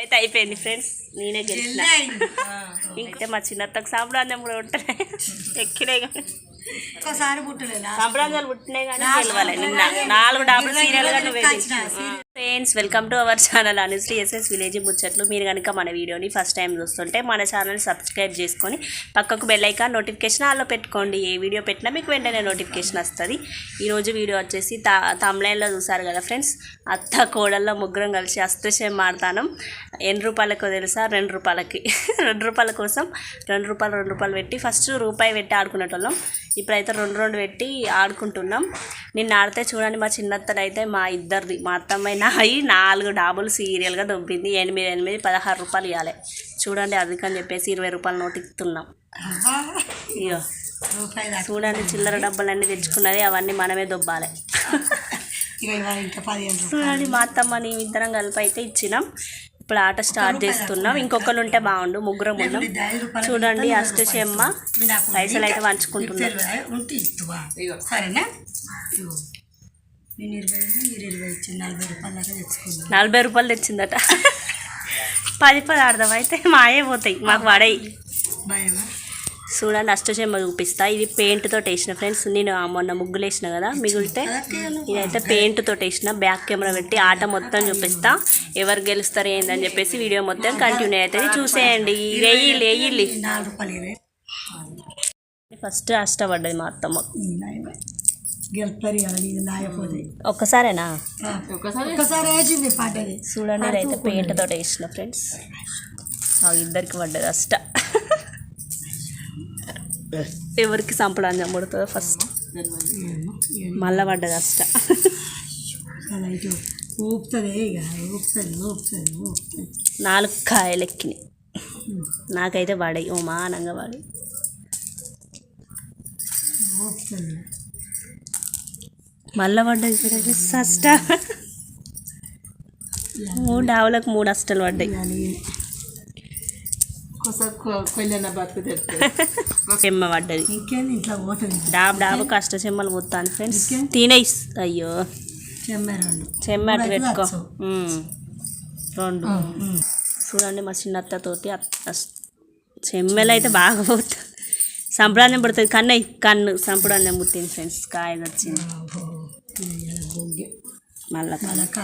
అయితే అయిపోయింది ఫ్రెండ్స్. నేనే గెలిచిన. ఇంకైతే మా చిన్నత్తకు సాంబ్రాజ్యం కూడా ఉంటున్నాయి ఎక్కినాయి కానీ. సాంబ్రాజ్యాలు పుట్టినాయి కానీ గెలవాలి. నిన్న నాలుగు డబుల్ సీరియల్ నువ్వే friends welcome to our channel Anusree SS village ముచ్చట్లు. మీరు కనుక మన వీడియోని ఫస్ట్ టైం చూస్తుంటే మన ఛానల్ సబ్స్క్రైబ్ చేసుకొని పక్కకు బెల్ నోటిఫికేషన్ ఆల్లో పెట్టుకోండి. ఏ వీడియో పెట్టినా మీకు వెంటనే నోటిఫికేషన్ వస్తుంది. ఈరోజు వీడియో వచ్చేసి తా తమిళలో చూసారు కదా ఫ్రెండ్స్ అత్త కోడల్లో ముగ్గురం కలిసి అస్త్రశయం మాడతాను ఎన్ని రూపాయలకు తెలుసా? రెండు రూపాయలకి. రెండు రూపాయల కోసం రెండు రూపాయలు రెండు రూపాయలు పెట్టి ఫస్ట్ రూపాయి పెట్టి ఆడుకునేటోళ్ళం. ఇప్పుడైతే రెండు రెండు పెట్టి ఆడుకుంటున్నాం. నిన్న ఆడితే చూడండి మా చిన్నత్తడైతే మా ఇద్దరిది మా అత్తమ్మాయి నాయి నాలుగు డాబులు సీరియల్గా దొబ్బింది. ఎనిమిది ఎనిమిది పదహారు రూపాయలు ఇవ్వాలి చూడండి అందుకని చెప్పేసి ఇరవై రూపాయలు నోటు ఇస్తున్నాం దాకా చూడండి చిల్లర డబ్బులు అన్నీ తెచ్చుకున్నది అవన్నీ మనమే దొబ్బాలి. చూడండి మా అత్తమ్మ నీ ఇద్దరం కలిపి అయితే ఇచ్చినాం. ఇప్పుడు ఆట స్టార్ట్ చేస్తున్నాం. ఇంకొకరు ఉంటే బాగుండు ముగ్గురం ఉన్నాం. చూడండి అష్టచెమ్మ పైసలు అయితే పంచుకుంటున్నాం నేను ఇరవై మీరు ఇరవై ఇచ్చి నలభై రూపాయల దాకా నలభై రూపాయలు తెచ్చిందట. పది పది ఆడదాం అయితే మాయే పోతాయి మాకు పడాయి. భయమా? చూడండి అష్టచెమ్మ చూపిస్తా. ఇది పెయింట్ తోటి వేసిన ఫ్రెండ్స్ నేను మొన్న ముగ్గులు వేసిన కదా మిగిలితే ఇదైతే పెయింట్ తోటి వేసిన బ్యాక్ కెమెరా పెట్టి ఆట మొత్తం చూపిస్తా. ఎవరు గెలుస్తారు ఏందని చెప్పేసి వీడియో మొత్తం కంటిన్యూ అవుతుంది చూసేయండి. రూపాయలు ఇరవై. ఫస్ట్ అష్టపడ్డది మా అత్తమ్మ. గెలుపుతారు ఇవాళ ఇది నాయపోతే ఒక్కసారేనా? ఒక్కసారి. వేసింది పడ్డది చూడండి ఇదైతే పెయింట్ తోటి వేసిన ఫ్రెండ్స్. ఆ ఇద్దరికి పడ్డది అష్ట. ఎవరికి సంపడానికి పడుతుందో ఫస్ట్. మళ్ళా పడ్డది అష్ట. ఊపుతుంది ఇక ఊపుతుంది ఊపుతుంది ఊపుతుంది. నాలుగు కాయలు ఎక్కినాయి నాకైతే పడాయి ఓ మానంగా పడాయి. ఊపుతుంది. మళ్ళా పడ్డది చూడండి. అష్ట మూడు ఆవులకు మూడు అష్టలు పడ్డాయి. చెమ్మ పడ్డది. డాబు డాబు కష్ట చెమ్మలు పోతాను ఫ్రెండ్స్. తినేయి. అయ్యో. చెమ్మ అటు పెట్టుకో. రెండు. చూడండి మా చిన్నత్తతోటి అత్త- అస్- చెమ్మెలు అయితే బాగా పోతుంది సంప్రదాయం పడుతుంది. కన్నయ్య కన్ను సంప్రదాయం పుట్టింది ఫ్రెండ్స్. కాయ వచ్చింది. మళ్ళా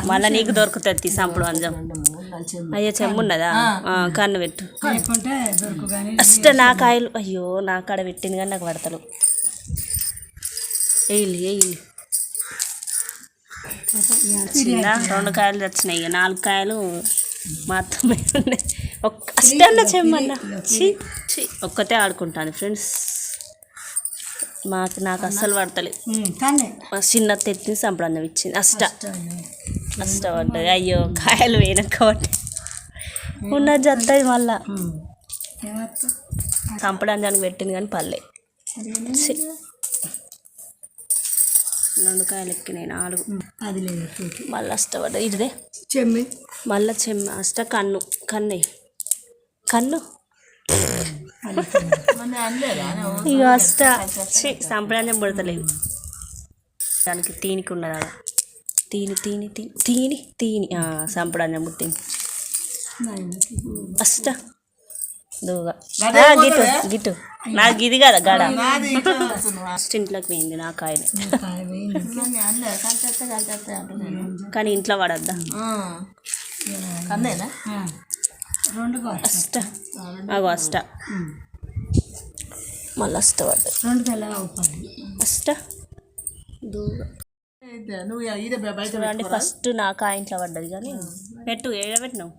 మళ్ళీ నీకు దొరుకుతుంది సంప్రదాయం అయ్యో చెమ్ము ఉన్నదా? ఆ, కన్ను పెట్టు. ఫస్ట్ నా కాయలు అయ్యో నా కాడ పెట్టింది కానీ నాకు పడతలు. వేయిలి వేయిలి రెండు కాయలు తెచ్చినాయి. ఇక నాలుగు కాయలు మాత్రమే ఉన్నాయి. ఒక్క అష్టన్న చెమ్మన్న ఒక్కతే ఆడుకుంటాను ఫ్రెండ్స్. మాకు నాకు అస్సలు పడతలేదు. మా చిన్న తెచ్చింది సంప్రదాయం ఇచ్చింది అష్ట. అష్ట పడ్డది. అయ్యో కాయలు పడ్డాయి ఉన్నది జద్దది మళ్ళా. సంపడానికి పెట్టింది కానీ పల్లె. రెండు కాయలు ఎక్కినాయి నాలుగు. అది లేదు మళ్ళీ అష్టపడ్డది ఇదే చెమ్మి. మళ్ళీ చెమ్మ. అష్ట కన్ను. కన్నయ్య కన్ను? ఇక అష్ట. సంప్రదాయం పడతలేవు దానికి తీనికి ఉన్నది? తీని తీని తీని తీని తీని సంప్రదాయం పుట్టింది అష్ట. గిట్టు గిట్టు. నాకు ఇది కదా గడ? ఫస్ట్ ఇంట్లోకి పోయింది నా వేయింది. కానీ ఇంట్లో పడద్దా అష్ట అగో అష్ట మళ్ళీ అష్ట పడ్డది రెండు తెల్లగా ఉప్పాలి అష్ట చూడండి ఫస్ట్ నా కాయ ఇంట్లో పడ్డది కానీ పెట్టు ఏడ పెట్టినావు?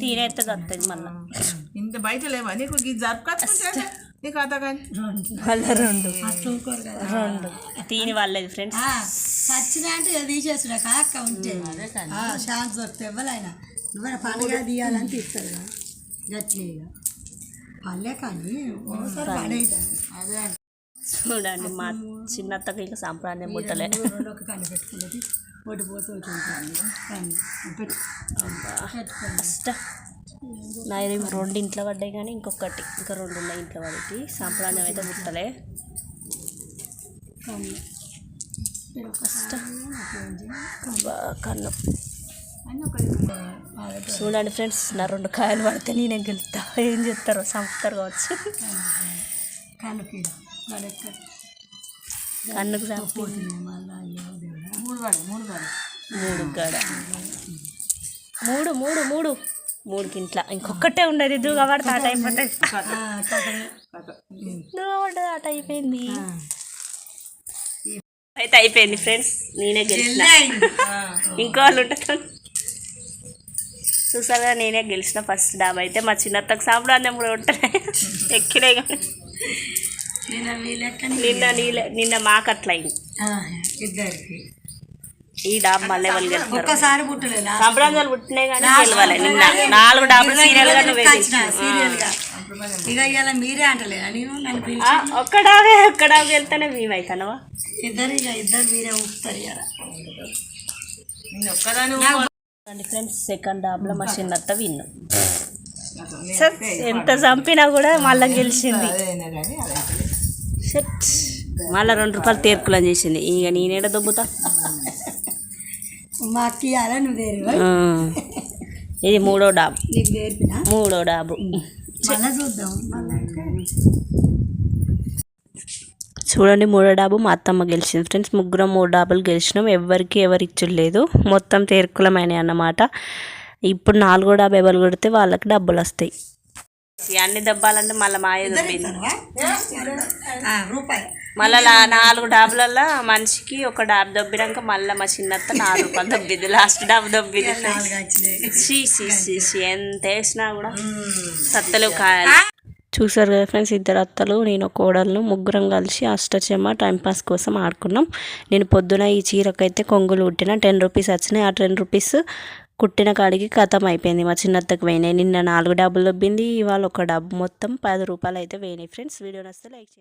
తీనేస్తే వస్తుంది మళ్ళీ. ఇంత బయట లేవా? నీకు నీకు మళ్ళీ రెండు. రెండు. తీని వాళ్ళది ఫ్రెండ్స్ సచ్చినా అంటే తీసేస్తున్నా కాక ఉంటే. ఛాన్స్ దొరికితే నువ్వు పండుగ తీయాలని తీస్తారు కదా. ఇక. పల్లె కానీ పడేది చూడండి మా చిన్నత్తకి ఇక సంప్రదాయం పుట్టలే రెండు ఒక కన్ను పెట్టుకున్నది ఒకటి పోతూ ఒకటి ఉంటుంది కన్ను పెట్టు పెట్టుకోండి అష్ట నా రెండు ఇంట్లో పడ్డాయి కానీ ఇంకొకటి ఇంకా రెండు ఉన్నాయి ఇంట్లో పడి సంప్రదాయం అయితే పుట్టలే అబ్బా, కన్ను. చూడండి ఫ్రెండ్స్ నా రెండు కాయలు పడితే నేనే గెలుస్తా. ఏం చెప్తారో చంపుతారు కావచ్చు. కన్నుకు మూడు గడ మూడు మూడు మూడు మూడుకి ఇంట్లో ఇంకొకటే ఉండదు. దూగా పడితే ఆట అయిపోతుంది. దూగా పడ్డది ఆట అయిపోయింది అయితే అయిపోయింది ఫ్రెండ్స్. నేనే గెలిచిన. ఇంకో వాళ్ళు ఉంటారు చూసారా నేనే గెలిచిన ఫస్ట్ డాబా అయితే. మా చిన్నత్తకు సాంబ్రాన్నం కూడా ఉంటాయి ఎక్కినాయి కానీ నిన్న నీళ్ళ నిన్న మాకు అట్లా అయింది ఇద్దరికి. ఈ డాబా మళ్ళీ వాళ్ళు ఒక్కసారి పుట్టలేదు. పుట్టినాయి కానీ గెలవాలి. నిన్న నాలుగు డాబాలు సీరియల్గా నువ్వే సీరియల్గా. ఇక ఇవాళ మీరే అంటలేదా? నేను నన్ను ఒక్క డాబే ఒక్క డాబు వెళ్తేనే మేమైతానవా? ఇద్దరు ఇక ఇద్దరు మీరే ఊపుతారు ఇవాళ. అండి ఫ్రెండ్స్ సెకండ్ డాబ్లో మా చిన్నత్త విన్ను. సార్ ఎంత చంపినా కూడా మళ్ళీ గెలిచింది. షట్. మళ్ళీ రెండు రూపాయలు తీర్కులని చేసింది. ఇక నేనేడ దొబ్బుతా. ఇది మూడో డాబు. మూడో డాబు. చూద్దాం. చూడండి మూడో డాబు మా అత్తమ్మ గెలిచింది. ఫ్రెండ్స్ ముగ్గురం మూడు డాబులు గెలిచినాం. ఎవరికి ఎవరు ఇచ్చుడు లేదు. మొత్తం తీర్కులమైనవి అన్నమాట. ఇప్పుడు నాలుగో డాబు ఎవరు కొడితే వాళ్ళకి డబ్బులు వస్తాయి. అన్ని దెబ్బాలంటే మళ్ళీ మాయ దొబ్బింది. మళ్ళీ లా- నాలుగు డాబులలో మనిషికి ఒక డాబు దొబ్బినాక మళ్ళీ మా చిన్నత్త నాలుగు రూపాయలు దొబ్బింది. లాస్ట్ డాబు దొబ్బింది. ఎంత వేసినా కూడా సత్తలు కాయాలి. చూసారు కదా ఫ్రెండ్స్ ఇద్దరు అత్తలు నేను కోడలను ముగ్గురం కలిసి అష్టచమ్మ టైంపాస్ కోసం ఆడుకున్నాం. నేను పొద్దున ఈ చీరకైతే కొంగులు కుట్టిన టెన్ రూపీస్ వచ్చినాయి. ఆ టెన్ రూపీస్ కుట్టిన కాడికి ఖతం అయిపోయింది మా చిన్నత్తకు పోయినాయి నిన్న నాలుగు డబ్బులు దొబ్బింది ఇవాళ ఒక డబ్బు మొత్తం పది రూపాయలు అయితే వేయినాయి ఫ్రెండ్స్ వీడియో నచ్చితే లైక్ చేయండి.